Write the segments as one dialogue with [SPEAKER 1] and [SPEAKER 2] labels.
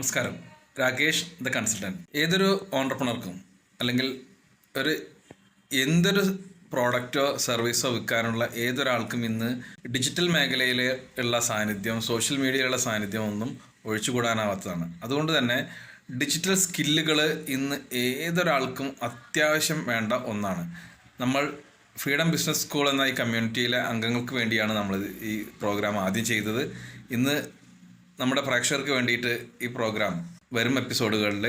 [SPEAKER 1] നമസ്കാരം. Rakesh the consultant ഏതൊരു ഓണ്ടർപ്രണർക്കും അല്ലെങ്കിൽ ഒരു എന്തൊരു പ്രോഡക്റ്റോ സർവീസോ വിൽക്കാനുള്ള ഏതൊരാൾക്കും ഇന്ന് ഡിജിറ്റൽ മേഖലയിൽ ഉള്ള സാന്നിധ്യം സോഷ്യൽ മീഡിയയിലുള്ള സാന്നിധ്യം ഒന്നും ഒഴിച്ചുകൂടാനാവാത്തതാണ്. അതുകൊണ്ട് തന്നെ ഡിജിറ്റൽ സ്കില്ലുകൾ ഇന്ന് ഏതൊരാൾക്കും അത്യാവശ്യം വേണ്ട ഒന്നാണ്. നമ്മൾ ഫ്രീഡം ബിസിനസ് സ്കൂൾ എന്ന ഈ കമ്മ്യൂണിറ്റിയിലെ അംഗങ്ങൾക്ക് വേണ്ടിയാണ് നമ്മൾ ഈ പ്രോഗ്രാം ആദ്യം ചെയ്തത്. ഇന്ന് നമ്മുടെ പ്രേക്ഷകർക്ക് വേണ്ടിയിട്ട് ഈ പ്രോഗ്രാം വരും എപ്പിസോഡുകളിൽ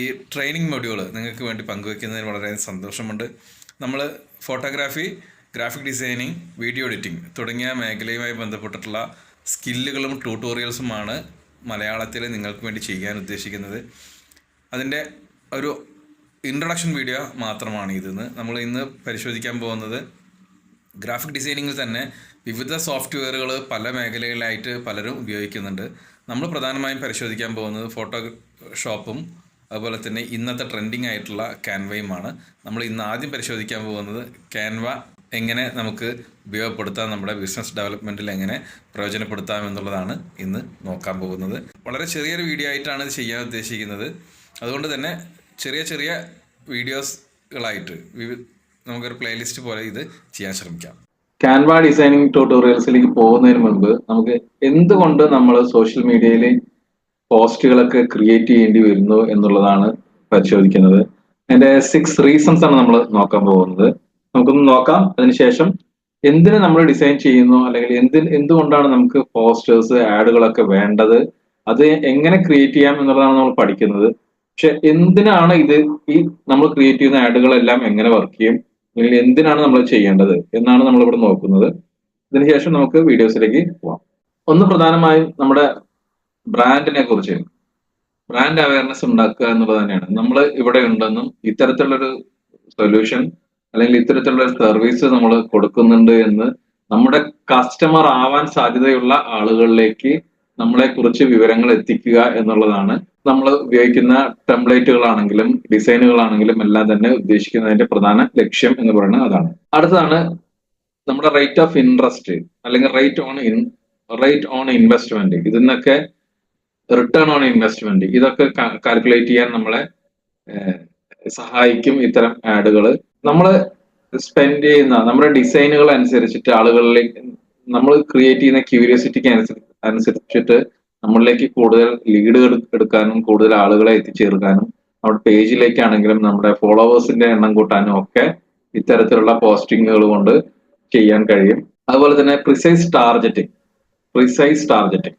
[SPEAKER 1] ഈ ട്രെയിനിങ് മൊഡ്യൂൾ നിങ്ങൾക്ക് വേണ്ടി പങ്കുവെക്കുന്നതിന് വളരെ സന്തോഷമുണ്ട്. നമ്മൾ photography graphic designing video editing തുടങ്ങിയ മേഖലയുമായി ബന്ധപ്പെട്ടിട്ടുള്ള സ്കില്ലുകളും ട്യൂട്ടോറിയൽസുമാണ് മലയാളത്തിൽ നിങ്ങൾക്ക് വേണ്ടി ചെയ്യാൻ ഉദ്ദേശിക്കുന്നത്. അതിന്റെ ഒരു ഇൻട്രൊഡക്ഷൻ വീഡിയോ മാത്രമാണ് ഇതെന്ന് നമ്മൾ ഇന്ന് പരിശോധിക്കാൻ പോകുന്നത് ഗ്രാഫിക് ഡിസൈനിങ്ങിൽ തന്നെ വിവിധ സോഫ്റ്റ്വെയറുകൾ പല മേഖലകളിലായിട്ട് പലരും ഉപയോഗിക്കുന്നുണ്ട്. നമ്മൾ പ്രധാനമായും പരിശോധിക്കാൻ പോകുന്നത് ഫോട്ടോഷോപ്പും അതുപോലെ തന്നെ ഇന്നത്തെ ട്രെൻഡിങ് ആയിട്ടുള്ള ക്യാൻവയുമാണ് നമ്മൾ ഇന്ന് ആദ്യം പരിശോധിക്കാൻ പോകുന്നത് ക്യാൻവ എങ്ങനെ നമുക്ക് ഉപയോഗപ്പെടുത്താം നമ്മുടെ ബിസിനസ് ഡെവലപ്മെന്റിൽ എങ്ങനെ പ്രയോജനപ്പെടുത്താം എന്നുള്ളതാണ് ഇന്ന് നോക്കാൻ പോകുന്നത്. വളരെ ചെറിയൊരു വീഡിയോ ആയിട്ടാണ് ഇത് ചെയ്യാൻ ഉദ്ദേശിക്കുന്നത്. അതുകൊണ്ട് തന്നെ ചെറിയ ചെറിയ വീഡിയോസുകളായിട്ട് നമുക്കൊരു പ്ലേലിസ്റ്റ് പോലെ ഇത് ചെയ്യാൻ ശ്രമിക്കാം.
[SPEAKER 2] ക്യാൻവ ഡിസൈനിങ് ട്യൂട്ടോറിയൽസിലേക്ക് പോകുന്നതിന് മുൻപ് നമുക്ക് എന്തുകൊണ്ട് നമ്മൾ സോഷ്യൽ മീഡിയയിൽ പോസ്റ്റുകളൊക്കെ ക്രിയേറ്റ് ചെയ്യേണ്ടി വരുന്നു എന്നുള്ളതാണ് പരിശോധിക്കുന്നത്. അതിന്റെ സിക്സ് റീസൺസ് ആണ് നമ്മൾ നോക്കാൻ പോകുന്നത്. നമുക്കൊന്ന് നോക്കാം. അതിനുശേഷം എന്തിന് നമ്മൾ ഡിസൈൻ ചെയ്യുന്നു? അല്ലെങ്കിൽ എന്തിന് എന്തുകൊണ്ടാണ് നമുക്ക് പോസ്റ്റേഴ്സ് ആഡുകളൊക്കെ വേണ്ടത്? അത് എങ്ങനെ ക്രിയേറ്റ് ചെയ്യാം എന്നുള്ളതാണ് നമ്മൾ പഠിക്കുന്നത്. പക്ഷെ എന്തിനാണ് ഇത് ഈ നമ്മൾ ക്രിയേറ്റ് ചെയ്യുന്ന ആഡുകളെല്ലാം എങ്ങനെ വർക്ക് ചെയ്യും? അല്ലെങ്കിൽ എന്തിനാണ് നമ്മൾ ചെയ്യേണ്ടത് എന്നാണ് നമ്മൾ ഇവിടെ നോക്കുന്നത്. ഇതിനുശേഷം നമുക്ക് വീഡിയോസിലേക്ക് പോവാം. ഒന്ന് പ്രധാനമായും നമ്മുടെ ബ്രാൻഡിനെ കുറിച്ച്. ബ്രാൻഡ് അവയർനെസ് ഉണ്ടാക്കുക എന്നുള്ളത് തന്നെയാണ്. നമ്മൾ ഇവിടെ ഉണ്ടെന്നും ഇത്തരത്തിലുള്ളൊരു സൊല്യൂഷൻ അല്ലെങ്കിൽ ഇത്തരത്തിലുള്ള സർവീസ് നമ്മൾ കൊടുക്കുന്നുണ്ട് എന്ന് നമ്മുടെ കസ്റ്റമർ ആവാൻ സാധ്യതയുള്ള ആളുകളിലേക്ക് നമ്മളെ കുറിച്ച് വിവരങ്ങൾ എത്തിക്കുക എന്നുള്ളതാണ് നമ്മൾ ഉപയോഗിക്കുന്ന ടെംപ്ലേറ്റുകളാണെങ്കിലും ഡിസൈനുകളാണെങ്കിലും എല്ലാം തന്നെ ഉദ്ദേശിക്കുന്നതിന്റെ പ്രധാന ലക്ഷ്യം എന്ന് പറയുന്നത് അതാണ്. അടുത്തതാണ് നമ്മുടെ റേറ്റ് ഓഫ് ഇൻട്രസ്റ്റ് അല്ലെങ്കിൽ rate on rate on investment ഇതിന്നൊക്കെ return on investment ഇതൊക്കെ കാൽക്കുലേറ്റ് ചെയ്യാൻ നമ്മളെ സഹായിക്കും ഇത്തരം ആഡുകൾ നമ്മൾ സ്പെൻഡ് ചെയ്യുന്ന നമ്മുടെ ഡിസൈനുകൾ അനുസരിച്ചിട്ട് ആളുകളിലേക്ക് നമ്മൾ ക്രിയേറ്റ് ചെയ്യുന്ന ക്യൂരിയോസിറ്റിക്ക് അനുസരിച്ചിട്ട് നമ്മളിലേക്ക് കൂടുതൽ ലീഡ് എടുക്കാനും കൂടുതൽ ആളുകളെ എത്തിച്ചേർക്കാനും നമ്മുടെ പേജിലേക്കാണെങ്കിലും നമ്മുടെ ഫോളോവേഴ്സിന്റെ എണ്ണം കൂട്ടാനും ഒക്കെ ഇത്തരത്തിലുള്ള പോസ്റ്റിങ്ങുകൾ കൊണ്ട് ചെയ്യാൻ കഴിയും. അതുപോലെ തന്നെ പ്രിസൈസ് ടാർഗറ്റിംഗ് പ്രിസൈസ് ടാർഗറ്റിംഗ്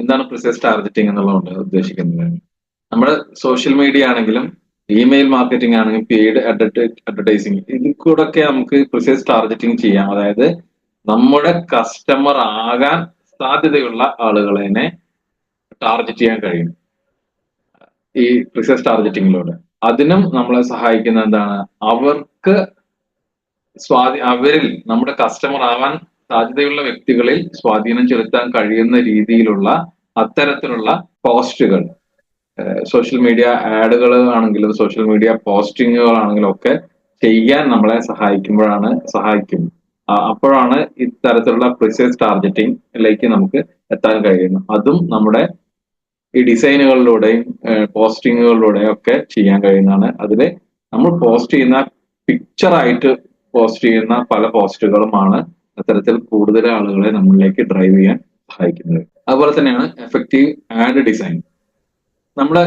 [SPEAKER 2] എന്താണ് പ്രിസൈസ് ടാർഗറ്റിംഗ് എന്നുള്ളതുകൊണ്ട് ഉദ്ദേശിക്കുന്നത്? നമ്മുടെ സോഷ്യൽ മീഡിയ ആണെങ്കിലും ഇമെയിൽ മാർക്കറ്റിംഗ് ആണെങ്കിലും പെയ്ഡ് അഡ്വർടൈസിങ് ഇതിൽ കൂടെ ഒക്കെ നമുക്ക് പ്രിസൈസ് ടാർഗറ്റിംഗ് ചെയ്യാം. അതായത് നമ്മുടെ കസ്റ്റമർ ആകാൻ സാധ്യതയുള്ള ആളുകളെ ടാർഗറ്റ് ചെയ്യാൻ കഴിയും. ഈ റിസർച്ച് ടാർഗറ്റിങ്ങിലൂടെ അതിനും നമ്മളെ സഹായിക്കുന്ന എന്താണ്? അവർക്ക് സ്വാധീ അവരിൽ നമ്മുടെ കസ്റ്റമർ ആവാൻ സാധ്യതയുള്ള വ്യക്തികളിൽ സ്വാധീനം ചെലുത്താൻ കഴിയുന്ന രീതിയിലുള്ള അത്തരത്തിലുള്ള പോസ്റ്റുകൾ. സോഷ്യൽ മീഡിയ ആഡുകൾ ആണെങ്കിലും സോഷ്യൽ മീഡിയ പോസ്റ്റിങ്ങുകൾ ആണെങ്കിലും ഒക്കെ ചെയ്യാൻ നമ്മളെ സഹായിക്കുമ്പോഴാണ് സഹായിക്കും അപ്പോഴാണ് ഇത്തരത്തിലുള്ള പ്രിസൈസ് ടാർഗറ്റിംഗിലേക്ക് നമുക്ക് എത്താൻ കഴിയുന്നത്. അതും നമ്മുടെ ഈ ഡിസൈനുകളിലൂടെയും പോസ്റ്റിങ്ങുകളിലൂടെയും ഒക്കെ ചെയ്യാൻ കഴിയുന്നതാണ്. അതിൽ നമ്മൾ പോസ്റ്റ് ചെയ്യുന്ന പിക്ചറായിട്ട് പോസ്റ്റ് ചെയ്യുന്ന പല പോസ്റ്റുകളുമാണ് അത്തരത്തിൽ കൂടുതൽ ആളുകളെ നമ്മളിലേക്ക് ഡ്രൈവ് ചെയ്യാൻ സഹായിക്കുന്നത്. അതുപോലെ തന്നെയാണ് എഫക്റ്റീവ് ആഡ് ഡിസൈൻ നമ്മുടെ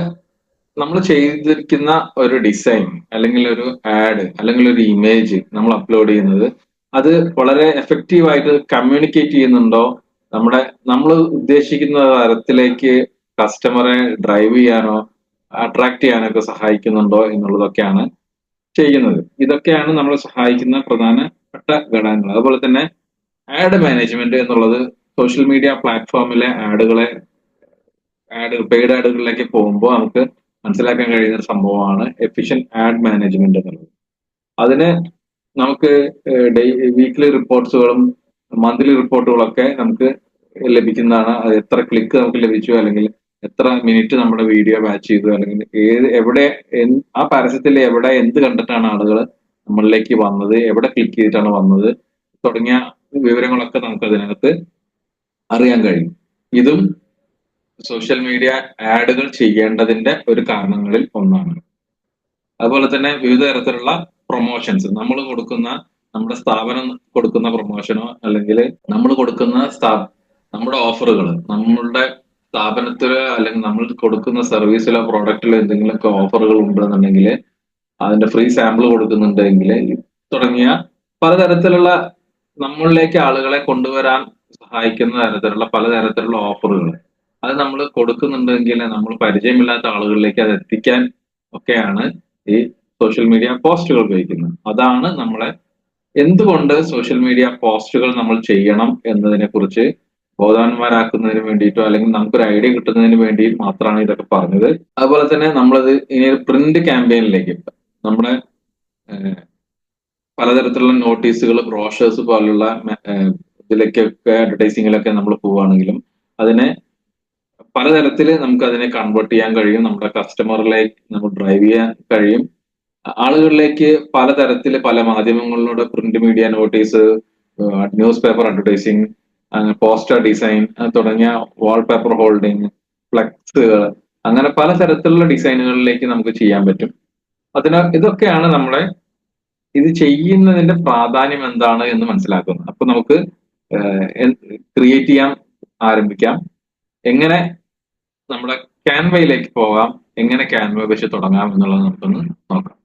[SPEAKER 2] നമ്മൾ ചെയ്തിരിക്കുന്ന ഒരു ഡിസൈൻ അല്ലെങ്കിൽ ഒരു ആഡ് അല്ലെങ്കിൽ ഒരു ഇമേജ് നമ്മൾ അപ്ലോഡ് ചെയ്യുന്നത് അത് വളരെ എഫക്റ്റീവായിട്ട് കമ്മ്യൂണിക്കേറ്റ് ചെയ്യുന്നുണ്ടോ? നമ്മുടെ നമ്മൾ ഉദ്ദേശിക്കുന്ന തരത്തിലേക്ക് കസ്റ്റമറെ ഡ്രൈവ് ചെയ്യാനോ അട്രാക്ട് ചെയ്യാനോ ഒക്കെ സഹായിക്കുന്നുണ്ടോ എന്നുള്ളതൊക്കെയാണ് ചെയ്യുന്നത്. ഇതൊക്കെയാണ് നമ്മൾ സഹായിക്കുന്ന പ്രധാനപ്പെട്ട ഘടകങ്ങൾ. അതുപോലെ തന്നെ ആഡ് മാനേജ്മെന്റ് എന്നുള്ളത് സോഷ്യൽ മീഡിയ പ്ലാറ്റ്ഫോമിലെ ആഡുകളെ ആഡ് പെയ്ഡ് ആഡുകളിലേക്ക് പോകുമ്പോൾ നമുക്ക് മനസ്സിലാക്കാൻ കഴിയുന്ന ഒരു സംഭവമാണ് എഫിഷ്യന്റ് ആഡ് മാനേജ്മെന്റ് എന്നുള്ളത്. അതിന് നമുക്ക് വീക്ക്ലി റിപ്പോർട്ട്സുകളും മന്ത്ലി റിപ്പോർട്ടുകളൊക്കെ നമുക്ക് ലഭിക്കുന്നതാണ്. അത് എത്ര ക്ലിക്ക് നമുക്ക് ലഭിച്ചു അല്ലെങ്കിൽ എത്ര മിനിറ്റ് നമ്മുടെ വീഡിയോ വാച്ച് ചെയ്തു അല്ലെങ്കിൽ ഏത് എവിടെ ആ പരസ്യത്തിൽ എവിടെ എന്ത് കണ്ടിട്ടാണ് ആളുകൾ നമ്മളിലേക്ക് വന്നത് എവിടെ ക്ലിക്ക് ചെയ്തിട്ടാണ് വന്നത് തുടങ്ങിയ വിവരങ്ങളൊക്കെ നമുക്ക് അതിനകത്ത് അറിയാൻ കഴിയും. ഇതും സോഷ്യൽ മീഡിയ ആഡുകൾ ചെയ്യേണ്ടതിന്റെ ഒരു കാരണങ്ങളിൽ ഒന്നാണ്. അതുപോലെ തന്നെ വിവിധ തരത്തിലുള്ള പ്രൊമോഷൻസ് നമ്മൾ കൊടുക്കുന്ന നമ്മുടെ സ്ഥാപനം കൊടുക്കുന്ന പ്രൊമോഷനോ അല്ലെങ്കിൽ നമ്മൾ കൊടുക്കുന്ന സ്ഥാ നമ്മുടെ ഓഫറുകൾ നമ്മളുടെ സ്ഥാപനത്തിലോ അല്ലെങ്കിൽ നമ്മൾ കൊടുക്കുന്ന സർവീസിലോ പ്രോഡക്റ്റിലോ എന്തെങ്കിലുമൊക്കെ ഓഫറുകൾ ഉണ്ടെന്നുണ്ടെങ്കിൽ അതിന്റെ ഫ്രീ സാമ്പിൾ കൊടുക്കുന്നുണ്ടെങ്കിൽ തുടങ്ങിയ പലതരത്തിലുള്ള നമ്മളിലേക്ക് ആളുകളെ കൊണ്ടുവരാൻ സഹായിക്കുന്ന തരത്തിലുള്ള പലതരത്തിലുള്ള ഓഫറുകൾ അത് നമ്മൾ കൊടുക്കുന്നുണ്ടെങ്കിൽ നമ്മൾ പരിചയമില്ലാത്ത ആളുകളിലേക്ക് അത് എത്തിക്കാൻ ഒക്കെയാണ് ഈ സോഷ്യൽ മീഡിയ പോസ്റ്റുകൾ ഉപയോഗിക്കുന്നത്. അതാണ് നമ്മളെ എന്തുകൊണ്ട് സോഷ്യൽ മീഡിയ പോസ്റ്റുകൾ നമ്മൾ ചെയ്യണം എന്നതിനെ കുറിച്ച് ബോധവാന്മാരാക്കുന്നതിന് വേണ്ടിയിട്ടോ അല്ലെങ്കിൽ നമുക്കൊരു ഐഡിയ കിട്ടുന്നതിന് വേണ്ടി മാത്രമാണ് ഇതൊക്കെ പറഞ്ഞത്. അതുപോലെ തന്നെ നമ്മളത് ഇനി ഒരു പ്രിന്റ് ക്യാമ്പയിനിലേക്ക് നമ്മുടെ പലതരത്തിലുള്ള നോട്ടീസുകൾ ബ്രോഷേഴ്സ് പോലുള്ള ഇതിലേക്കൊക്കെ അഡ്വർടൈസിങ്ങിലൊക്കെ നമ്മൾ പോവുകയാണെങ്കിലും അതിനെ പലതരത്തിൽ നമുക്ക് അതിനെ കൺവേർട്ട് ചെയ്യാൻ കഴിയും. നമ്മുടെ കസ്റ്റമറിലേക്ക് നമുക്ക് ഡ്രൈവ് ചെയ്യാൻ കഴിയും. ആളുകളിലേക്ക് പലതരത്തിൽ പല മാധ്യമങ്ങളിലൂടെ print media notice newspaper advertising poster design തുടങ്ങിയ വാൾപേപ്പർ ഹോൾഡിംഗ് ഫ്ലെക്സുകൾ അങ്ങനെ പലതരത്തിലുള്ള ഡിസൈനുകളിലേക്ക് നമുക്ക് ചെയ്യാൻ പറ്റും. അതിനാൽ ഇതൊക്കെയാണ് നമ്മുടെ ഇത് ചെയ്യുന്നതിന്റെ പ്രാധാന്യം എന്താണ് എന്ന് മനസ്സിലാക്കുന്നത്. അപ്പൊ നമുക്ക് ക്രിയേറ്റ് ചെയ്യാൻ ആരംഭിക്കാം. എങ്ങനെ നമ്മുടെ ക്യാൻവയിലേക്ക് പോകാം എങ്ങനെ ക്യാൻവ വെച്ച് തുടങ്ങാം എന്നുള്ളത് നമുക്കൊന്ന് നോക്കാം.